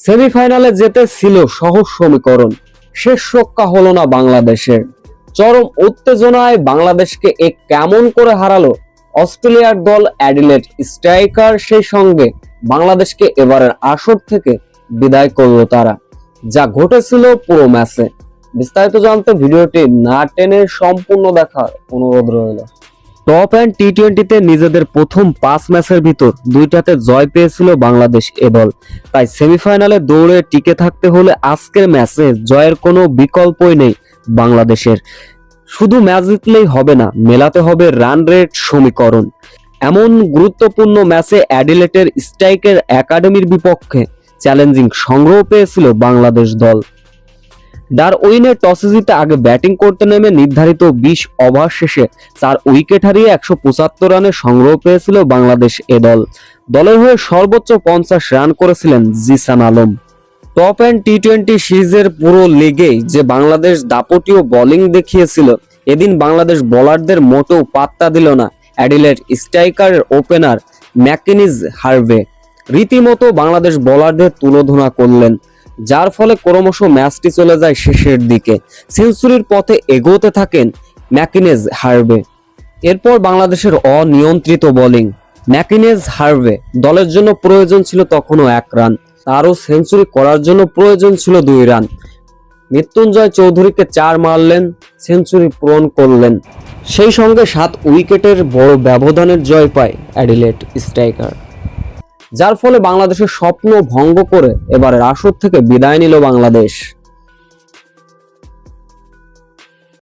সেমিফাইনালে যেতে ছিল সহজ সমীকরণ। শেষ রক্ষা হলো না বাংলাদেশের। চরম উত্তেজনায় বাংলাদেশকে এ কেমন করে হারালো অস্ট্রেলিয়ার দল অ্যাডিলেট স্ট্রাইকার সেই সঙ্গে বাংলাদেশকে এবারের আসর থেকে বিদায় করল তারা। যা ঘটেছিল পুরো ম্যাচে। বিস্তারিত জানতে ভিডিওটি না টেনে সম্পূর্ণ দেখার অনুরোধ রইল। টপ অ্যান্ড টি টোয়েন্টিতে নিজেদের প্রথম পাঁচ ম্যাচের ভিতর দুইটাতে জয় পেয়েছিল বাংলাদেশ এ দল। তাই সেমিফাইনালে দৌড়ে টিকে থাকতে হলে আজকের ম্যাচে জয়ের কোনো বিকল্পই নেই বাংলাদেশের। শুধু ম্যাচ জিতলেই হবে না, মেলাতে হবে রান রেট সমীকরণ। এমন গুরুত্বপূর্ণ ম্যাচে অ্যাডিলেটের স্ট্রাইকের একাডেমির বিপক্ষে চ্যালেঞ্জিং সংগ্রহ পেয়েছিল বাংলাদেশ দল। ডারউইনে টসে জিতে আগে ব্যাটিং করতে নেমে নির্ধারিত বিশ ওভার শেষে চার উইকেট হারিয়ে একশো পঁচাত্তর রানের সংগ্রহ পেয়েছিল বাংলাদেশ এ দল। দলের হয়ে সর্বোচ্চ পঞ্চাশ রান করেছিলেন Zishan Alam. Top and T twenty সিরিজের পুরো লিগেই যে বাংলাদেশ দাপটীয় বোলিং দেখিয়েছিল, এদিন বাংলাদেশ বোলারদের মোটেও পাত্তা দিল না অ্যাডিলেট স্ট্রাইকারের ওপেনার ম্যাকিনিজ হার্ভে। রীতিমতো বাংলাদেশ বোলারদের তুলোধনা করলেন। যার ফলে ক্রমশ ম্যাচটি চলে যায় শেষের দিকে। সেঞ্চুরির পথে এগোতে থাকেন ম্যাকিনেজ হার্ভে। এরপর বাংলাদেশের অনিয়ন্ত্রিত বোলিং। ম্যাকিনেজ হার্ভে দলের জন্য প্রয়োজন ছিল তখনও এক রান। তারও সেঞ্চুরি করার জন্য প্রয়োজন ছিল দুই রান। মৃত্যুঞ্জয় চৌধুরীকে চার মারলেন, সেঞ্চুরি পূরণ করলেন। সেই সঙ্গে সাত উইকেটের বড় ব্যবধানের জয় পায় অ্যাডিলেট স্ট্রাইকার। যার ফলে বাংলাদেশের স্বপ্ন ভঙ্গ করে এবারের আসর থেকে বিদায় নিল বাংলাদেশ।